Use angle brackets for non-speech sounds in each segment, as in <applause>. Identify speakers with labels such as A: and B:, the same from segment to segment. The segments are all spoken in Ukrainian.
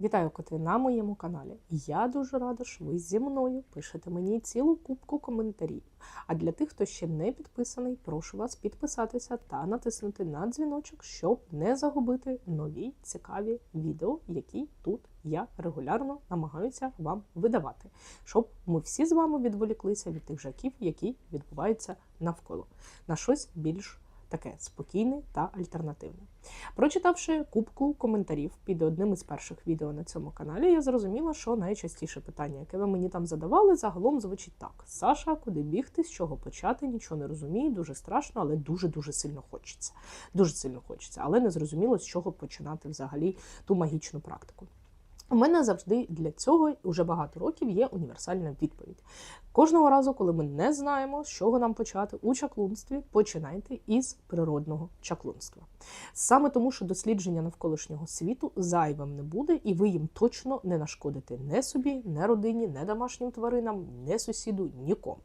A: Вітаю коти на моєму каналі. Я дуже рада, що ви зі мною пишете мені цілу кубку коментарів. А для тих, хто ще не підписаний, прошу вас підписатися та натиснути на дзвіночок, щоб не загубити нові цікаві відео, які тут я регулярно намагаюся вам видавати, щоб ми всі з вами відволіклися від тих жаків, які відбуваються навколо, на щось більш таке спокійне та альтернативне. Прочитавши кубку коментарів під одним із перших відео на цьому каналі, я зрозуміла, що найчастіше питання, яке ви мені там задавали, загалом звучить так: Саша, куди бігти, з чого почати, нічого не розумію, дуже страшно, але дуже-дуже сильно хочеться. Дуже сильно хочеться, але не зрозуміло, з чого починати взагалі ту магічну практику. У мене завжди для цього уже багато років є універсальна відповідь. Кожного разу, коли ми не знаємо, з чого нам почати у чаклунстві, починайте із природного чаклунства. Саме тому, що дослідження навколишнього світу зайвим не буде, і ви їм точно не нашкодите не собі, не родині, не домашнім тваринам, не сусіду, нікому.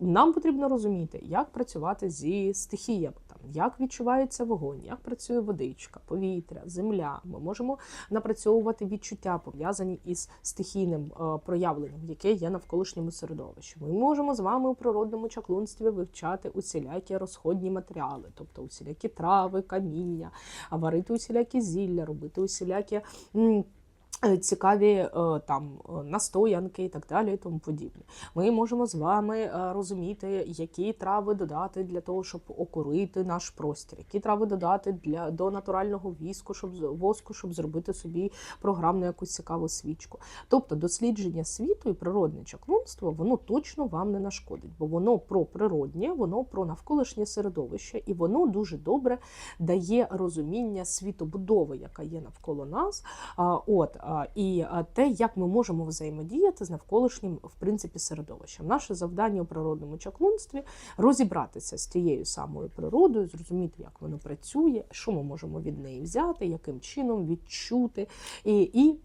A: Нам потрібно розуміти, як працювати зі стихіями, там, як відчувається вогонь, як працює водичка, повітря, земля. Ми можемо напрацьовувати відчуття, пов'язані із стихійним е, проявленням, яке є навколишньому середовищі. Ми можемо з вами у природному чаклунстві вивчати усілякі розходні матеріали, тобто усілякі трави, каміння, варити усілякі зілля, робити усілякі. Е, Цікаві е, там е, настоянки і так далі, і тому подібне. Ми можемо з вами розуміти, які трави додати для того, щоб окурити наш простір, які трави додати для до натурального віску, щоб воску, щоб зробити собі програмну якусь цікаву свічку. Тобто дослідження світу і природне чаклунство, воно точно вам не нашкодить, бо воно про природнє, воно про навколишнє середовище, і воно дуже добре дає розуміння світобудови, яка є навколо нас. От і те, як ми можемо взаємодіяти з навколишнім в принципі середовищем. Наше завдання у природному чаклунстві розібратися з тією самою природою, зрозуміти, як воно працює, що ми можемо від неї взяти, яким чином відчути, і, і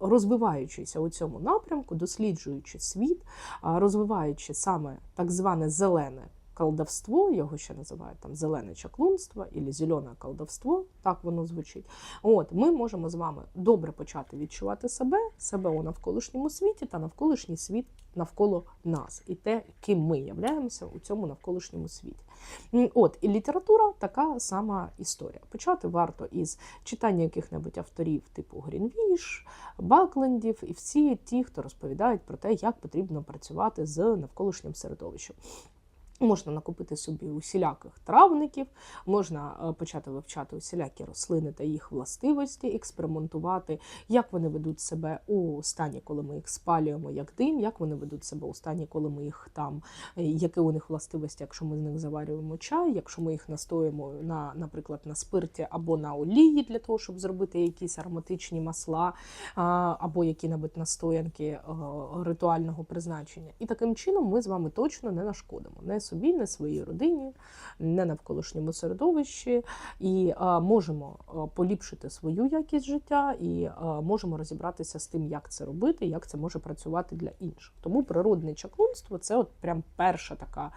A: розвиваючися у цьому напрямку, досліджуючи світ, розвиваючи саме так зване зелене. Колдовство, його ще називають там зелене чаклунство або зелене колдовство, так воно звучить. От ми можемо з вами добре почати відчувати себе, себе у навколишньому світі та навколишній світ навколо нас, і те, ким ми являємося у цьому навколишньому світі. От і література така сама історія. Почати варто із читання яких-небудь авторів, типу Грінвіш, Баклендів, і всі ті, хто розповідають про те, як потрібно працювати з навколишнім середовищем. Можна накупити собі усіляких травників, можна е, почати вивчати усілякі рослини та їх властивості, експериментувати, як вони ведуть себе у стані, коли ми їх спалюємо як дим, як вони ведуть себе у стані, коли ми їх там, е, які у них властивості, якщо ми з них заварюємо чай, якщо ми їх настоїмо на, наприклад, на спирті або на олії для того, щоб зробити якісь ароматичні масла або які-небудь настоянки е, ритуального призначення. І таким чином ми з вами точно не нашкодимо не собі, не своїй родині, не навколишньому середовищі, і можемо поліпшити свою якість життя, і можемо розібратися з тим, як це робити, як це може працювати для інших. Тому природне чаклунство це от прям перша така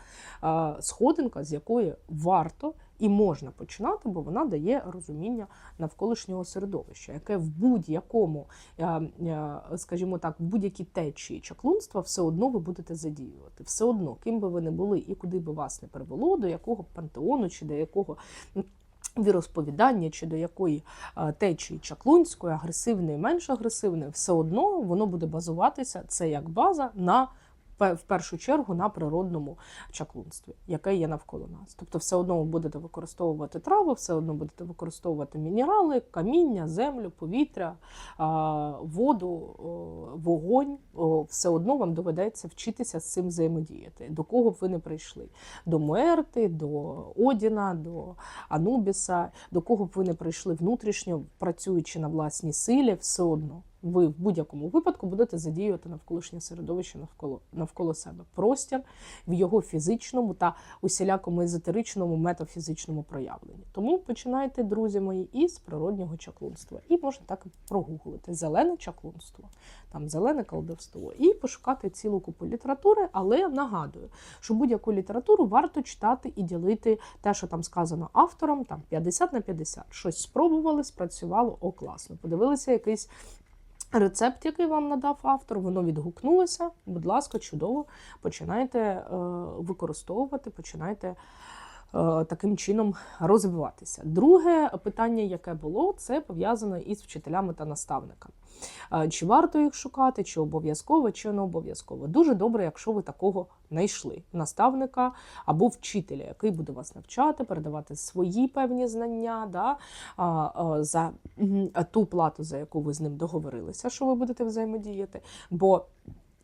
A: сходинка, з якої варто. І можна починати, бо вона дає розуміння навколишнього середовища, яке в будь-якому, е, е, скажімо так, в будь-якій течії чаклунства все одно ви будете задіювати. Все одно, ким би ви не були і куди би вас не привело, до якого пантеону чи до якого. Віросповідання чи до якої е, течії чаклунської, агресивної, менш агресивної, все одно воно буде базуватися це як база на в першу чергу на природному чаклунстві, яке є навколо нас. Тобто, все одно ви будете використовувати трави, все одно будете використовувати мінерали, каміння, землю, повітря, воду, вогонь. Все одно вам доведеться вчитися з цим взаємодіяти. До кого б ви не прийшли? До Муерти, до Одіна, до Анубіса, до кого б ви не прийшли внутрішньо, працюючи на власній силі, все одно. Ви в будь-якому випадку будете задіювати навколишнє середовище навколо навколо себе. Простір в його фізичному та усілякому езотеричному метафізичному проявленні. Тому починайте, друзі мої, із природнього чаклунства. І можна так прогуглити зелене чаклунство, там зелене колдовство, і пошукати цілу купу літератури. Але нагадую, що будь-яку літературу варто читати і ділити те, що там сказано автором, там 50 на 50. Щось спробували, спрацювало, о, класно. Подивилися якийсь. Рецепт, який вам надав автор, воно відгукнулося. Будь ласка, чудово, починайте е, використовувати, починайте таким чином розвиватися. Друге питання, яке було, це пов'язане із вчителями та наставниками. Е, Чи варто їх шукати, чи обов'язково, чи не обов'язково. Дуже добре, якщо ви такого знайшли наставника або вчителя, який буде вас навчати, передавати свої певні знання да, а, за ту плату, за яку ви з ним договорилися, що ви будете взаємодіяти. Бо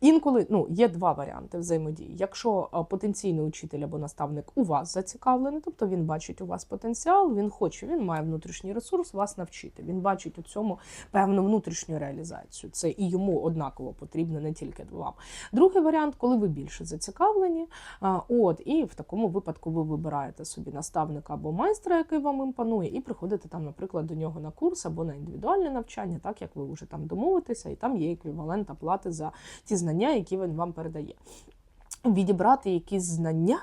A: Інколи ну, є два варіанти взаємодії. Якщо потенційний учитель або наставник у вас зацікавлений, тобто він бачить у вас потенціал, він хоче, він має внутрішній ресурс вас навчити. Він бачить у цьому певну внутрішню реалізацію. Це і йому однаково потрібно, не тільки вам. Другий варіант, коли ви більше зацікавлені, от і в такому випадку ви вибираєте собі наставника або майстра, який вам імпонує, і приходите там, наприклад, до нього на курс або на індивідуальне навчання, так як ви вже там домовитеся, і там є еквівалент оплати за ті знання, які він вам передає. Відібрати якісь знання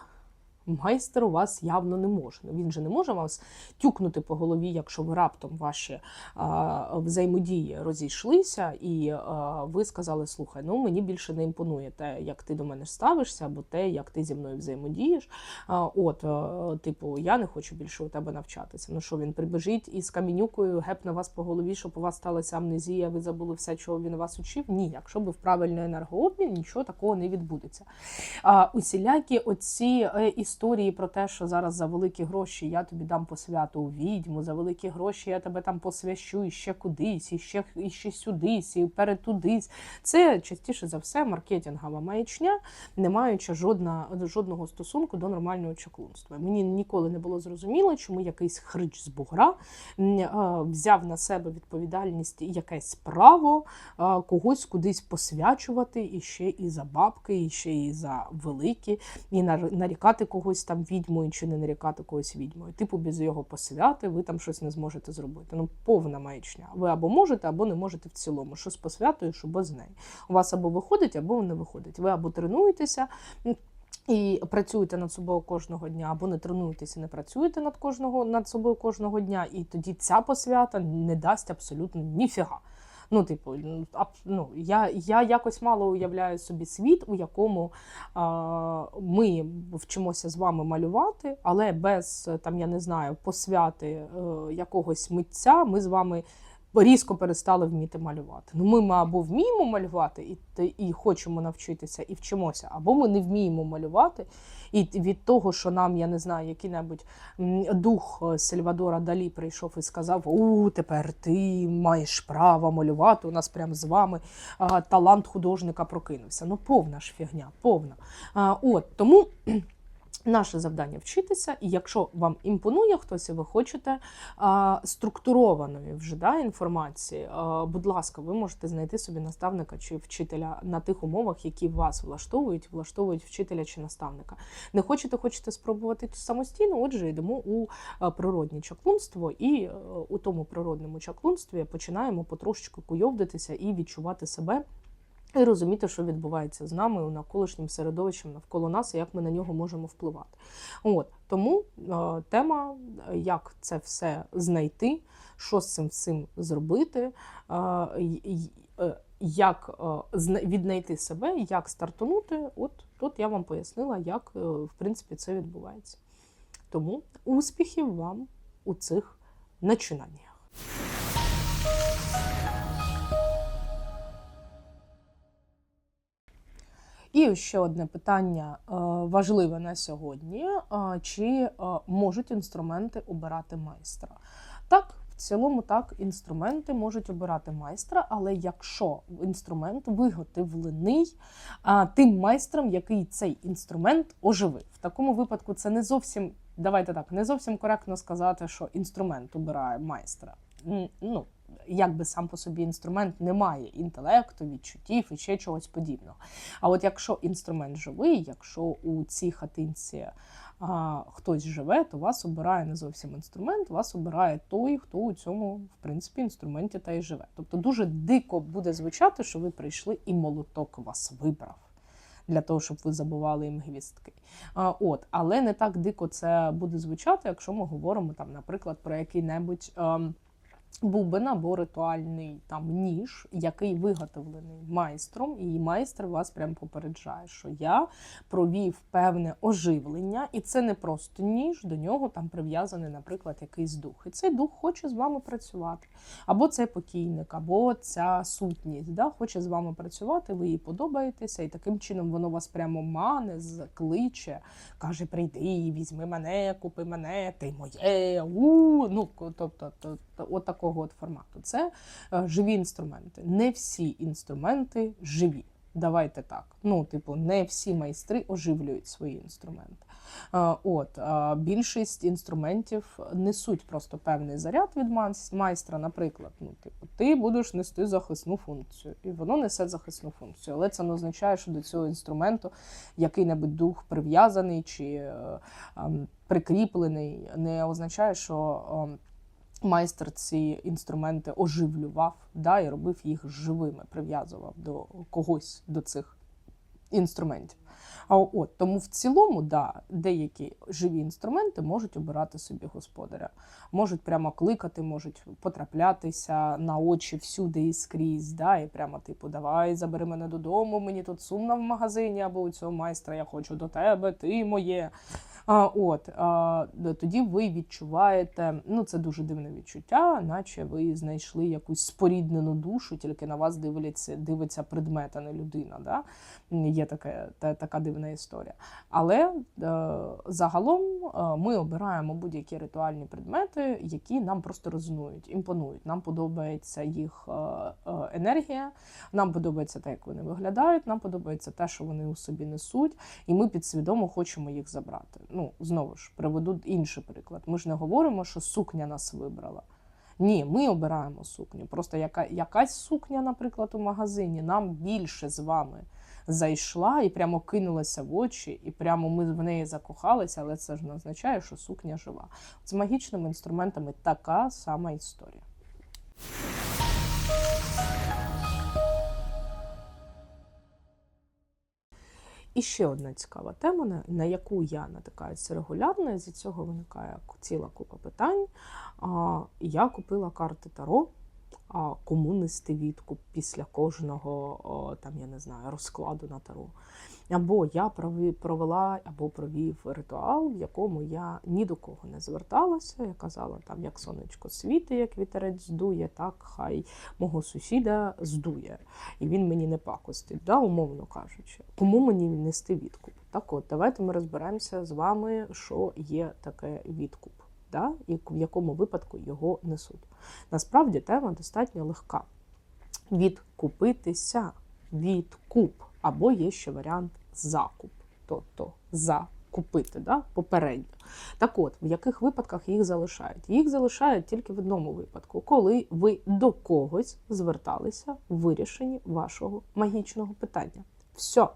A: майстер у вас явно не може. Ну, Він же не може вас тюкнути по голові, якщо ви раптом ваші а, взаємодії розійшлися, і а, ви сказали: слухай, ну мені більше не імпонує те, як ти до мене ставишся, або те, як ти зі мною взаємодієш. А, от, а, типу, я не хочу більше у тебе навчатися. Ну що він прибіжить із камінюкою, гепне вас по голові, щоб у вас сталася амнезія, ви забули все, чого він вас учив? Ні, якщо ви в правильний енергообмін, нічого такого не відбудеться. А, усілякі оці е, історії про те, що зараз за великі гроші я тобі дам посвяту у відьму, за великі гроші я тебе там посвящу і ще кудись, і ще, і ще сюдись, і перетудись. Це частіше за все маркетингова маячня, не маючи жодна, жодного стосунку до нормального чаклунства. Мені ніколи не було зрозуміло, чому якийсь хрич з бугра е, взяв на себе відповідальність якесь право е, когось кудись посвячувати і ще і за бабки, і ще і за великі, і нарікати когось там відьмою чи не нарікати когось відьмою. Типу, без його посвяти ви там щось не зможете зробити. Ну, повна маячня. Ви або можете, або не можете в цілому. Що з посвятою, що без неї. У вас або виходить, або не виходить. Ви або тренуєтеся. І працюєте над собою кожного дня, або не тренуєтеся, не працюєте над кожного над собою кожного дня, і тоді ця посвята не дасть абсолютно ніфіга. Ну, типу, ну, я, я якось мало уявляю собі світ, у якому а, ми вчимося з вами малювати, але без там, я не знаю, посвяти е, якогось митця ми з вами. Різко перестали вміти малювати. Ну, ми, ми або вміємо малювати і, і хочемо навчитися, і вчимося, або ми не вміємо малювати. І від того, що нам, я не знаю, який-небудь дух е, Сальвадора Далі прийшов і сказав: У, тепер ти маєш право малювати. У нас прямо з вами а, талант художника прокинувся. Ну, повна ж фігня, повна. А, от тому. Наше завдання вчитися, і якщо вам імпонує хтось, і ви хочете структурованої вже да, інформації, будь ласка, ви можете знайти собі наставника чи вчителя на тих умовах, які вас влаштовують, влаштовують вчителя чи наставника. Не хочете, хочете спробувати самостійно, отже, йдемо у природнє чаклунство, і у тому природному чаклунстві починаємо потрошечку куйовдитися і відчувати себе. І розуміти, що відбувається з нами, навколишнім середовищем навколо нас, і як ми на нього можемо впливати. От тому е, тема, е, як це все знайти, що з цим всім зробити, е, е, як е, віднайти себе, як стартанути. От тут я вам пояснила, як е, в принципі це відбувається. Тому успіхів вам у цих начинаннях. І ще одне питання е, важливе на сьогодні: Е, чи е, можуть інструменти обирати майстра? Так, в цілому так, інструменти можуть обирати майстра, але якщо інструмент виготовлений а, тим майстром, який цей інструмент оживив. В такому випадку це не зовсім, давайте так, не зовсім коректно сказати, що інструмент обирає майстра. Ну, як би сам по собі інструмент не має інтелекту, відчуттів і ще чогось подібного. А от якщо інструмент живий, якщо у цій хатинці а, хтось живе, то вас обирає не зовсім інструмент, вас обирає той, хто у цьому, в принципі, інструменті та й живе. Тобто дуже дико буде звучати, що ви прийшли і молоток вас вибрав. Для того, щоб ви забували їм гвістки. А, от, Але не так дико це буде звучати, якщо ми говоримо, там, наприклад, про який-небудь ем, бубен або ритуальний там ніж, який виготовлений майстром, і майстер вас прям попереджає, що я провів певне оживлення, і це не просто ніж, до нього там прив'язаний, наприклад, якийсь дух. І цей дух хоче з вами працювати. Або це покійник, або ця сутність да, хоче з вами працювати, ви їй подобаєтеся, і таким чином воно вас прямо мане, кличе, каже: прийди, візьми мене, купи мене, ти моє. у Ну, тобто, то, то, от такого от формату. Це е, живі інструменти. Не всі інструменти живі. Давайте так. Ну, типу, не всі майстри оживлюють свої інструменти. Е, От е, більшість інструментів несуть просто певний заряд від майстра. Наприклад, ну, типу, ти будеш нести захисну функцію, і воно несе захисну функцію. Але це не означає, що до цього інструменту який-небудь дух прив'язаний чи ем, прикріплений, не означає, що. Майстер ці інструменти оживлював да, і робив їх живими, прив'язував до когось до цих інструментів. А от тому в цілому, да, деякі живі інструменти можуть обирати собі господаря, можуть прямо кликати, можуть потраплятися на очі всюди і скрізь. Да, і прямо типу, давай забери мене додому, мені тут сумно в магазині, або у цього майстра я хочу до тебе, ти моє. От а, тоді ви відчуваєте, ну це дуже дивне відчуття, наче ви знайшли якусь споріднену душу, тільки на вас дивляться, дивиться предмет, а не людина. Да? Є таке, та, така дивна історія. Але е, загалом е, ми обираємо будь-які ритуальні предмети, які нам просто резонують, імпонують. Нам подобається їх е, е, енергія, нам подобається те, як вони виглядають, нам подобається те, що вони у собі несуть, і ми підсвідомо хочемо їх забрати. Ну, знову ж приведу інший приклад. Ми ж не говоримо, що сукня нас вибрала. Ні, ми обираємо сукню. Просто яка, якась сукня, наприклад, у магазині нам більше з вами зайшла і прямо кинулася в очі, і прямо ми в неї закохалися, але це ж не означає, що сукня жива. З магічними інструментами така сама історія. І ще одна цікава тема, на, яку я натикаюся регулярно, і з цього виникає ціла купа питань. Я купила карти Таро. Кому нести відкуп після кожного там, я не знаю, розкладу на таро. Або я провела або провів ритуал, в якому я ні до кого не зверталася. Я казала, там, як сонечко світи, як вітерець здує, так хай мого сусіда здує. І він мені не пакостить, да, умовно кажучи. Кому мені нести відкуп? Так от, давайте ми розберемося з вами, що є таке відкуп, да, і в якому випадку його несуть. Насправді тема достатньо легка. Відкупитися, відкуп, або є ще варіант закуп, тобто закупити да, попередньо. Так от, в яких випадках їх залишають? Їх залишають тільки в одному випадку, коли ви до когось зверталися в вирішенні вашого магічного питання. Все.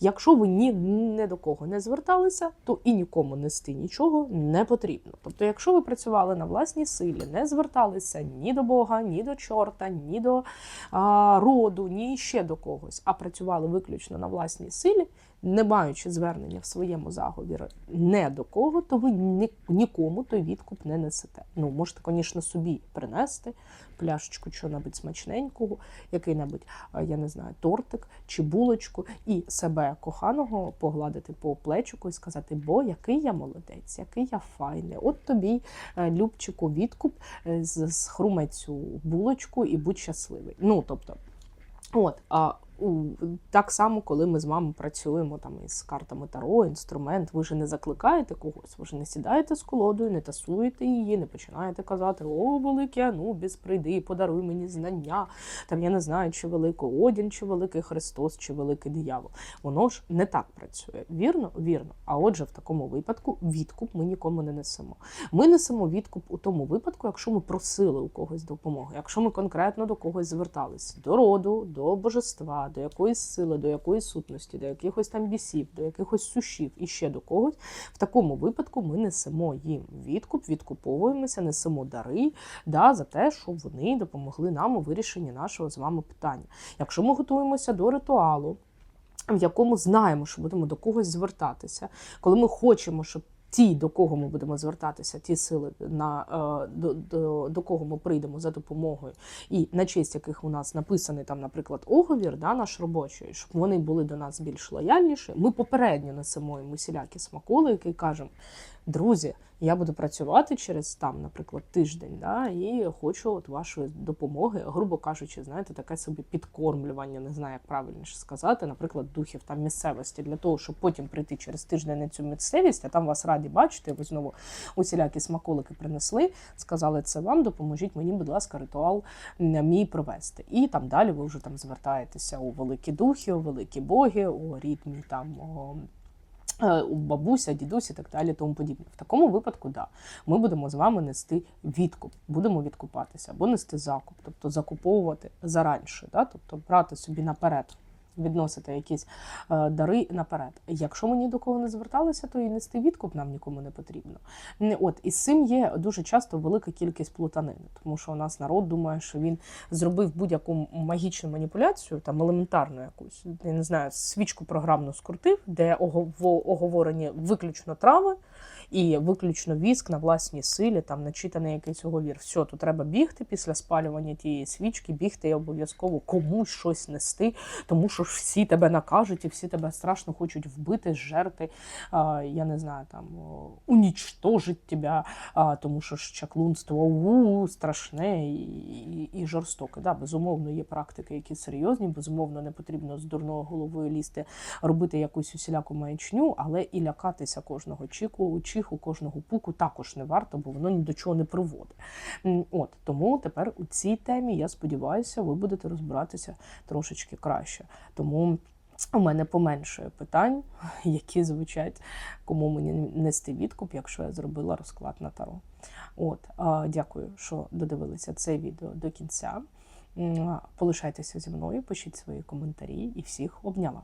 A: Якщо ви ні не до кого не зверталися, то і нікому нести нічого не потрібно. Тобто, якщо ви працювали на власній силі, не зверталися ні до Бога, ні до чорта, ні до а, роду, ні ще до когось, а працювали виключно на власній силі, не маючи звернення в своєму заговірі не до кого, то ви ні, нікому той відкуп не несете. Ну, можете, звісно, собі принести пляшечку чого-небудь смачненького, який-небудь, е, я не знаю, тортик чи булочку, і себе коханого погладити по плечику і сказати, бо який я молодець, який я файний. От тобі, е, Любчику, відкуп, е, схрумай цю булочку і будь щасливий. Ну, тобто, От, а так само, коли ми з вами працюємо там із картами Таро, інструмент, ви ж не закликаєте когось, ви ж не сідаєте з колодою, не тасуєте її, не починаєте казати О, великий Анубіс, прийди, подаруй мені знання. Там я не знаю, чи великий Одін, чи великий Христос, чи великий диявол. Воно ж не так працює. Вірно? Вірно. А отже, в такому випадку відкуп ми нікому не несемо. Ми несемо відкуп у тому випадку, якщо ми просили у когось допомоги, якщо ми конкретно до когось звертались до роду, до божества, до якоїсь сили, до якоїсь сутності, до якихось там бісів, до якихось сушів і ще до когось. В такому випадку ми несемо їм відкуп, відкуповуємося, несемо дари да, за те, що вони допомогли нам у вирішенні нашого з вами питання. Якщо ми готуємося до ритуалу, в якому знаємо, що будемо до когось звертатися, коли ми хочемо, щоб ті, до кого ми будемо звертатися, ті сили, на, е, до, до, до кого ми прийдемо за допомогою, і на честь яких у нас написаний там, наприклад, оговір, да, наш робочий, щоб вони були до нас більш лояльніші, ми попередньо несемо йому сілякі смаколики і кажемо. Друзі, я буду працювати через там, наприклад, тиждень, да, і хочу от вашої допомоги, грубо кажучи, знаєте, таке собі підкормлювання, не знаю, як правильніше сказати, наприклад, духів там місцевості для того, щоб потім прийти через тиждень на цю місцевість, а там вас раді бачити. Ви знову усілякі смаколики принесли, сказали це вам, допоможіть мені, будь ласка, ритуал мій провести. І там далі ви вже там звертаєтеся у великі духи, у великі боги, у рід мій там. У бабуся, дідусь так далі, тому подібне. В такому випадку, да, ми будемо з вами нести відкуп, будемо відкупатися або нести закуп, тобто закуповувати заранше, да, тобто брати собі наперед. Відносити якісь е, дари наперед. Якщо ми ні до кого не зверталися, то і нести відкуп нам нікому не потрібно. От і з цим є дуже часто велика кількість плутанини, тому що у нас народ думає, що він зробив будь-яку магічну маніпуляцію, там елементарну якусь, я не знаю, свічку програмну скрутив, де оговорені виключно трави і виключно віск на власній силі, там начитаний якийсь оговір. Все, то треба бігти після спалювання тієї свічки, бігти і обов'язково комусь щось нести, тому що ж всі тебе накажуть і всі тебе страшно хочуть вбити, зжерти. А, я не знаю, там унічтожить тебе, тому що ж чаклунство у, страшне і, і, і жорстоке. Да, безумовно, є практики, які серйозні, безумовно, не потрібно з дурною головою лізти, робити якусь усіляку маячню, але і лякатися кожного чіку, чиху, кожного пуку також не варто, бо воно ні до чого не приводить. От тому тепер у цій темі я сподіваюся, ви будете розбиратися трошечки краще. Тому. У мене поменшує питань, <laughs> які звучать, кому мені нести відкуп, якщо я зробила розклад на таро. От, дякую, що додивилися це відео до кінця. Полишайтеся зі мною, пишіть свої коментарі і всіх обняла.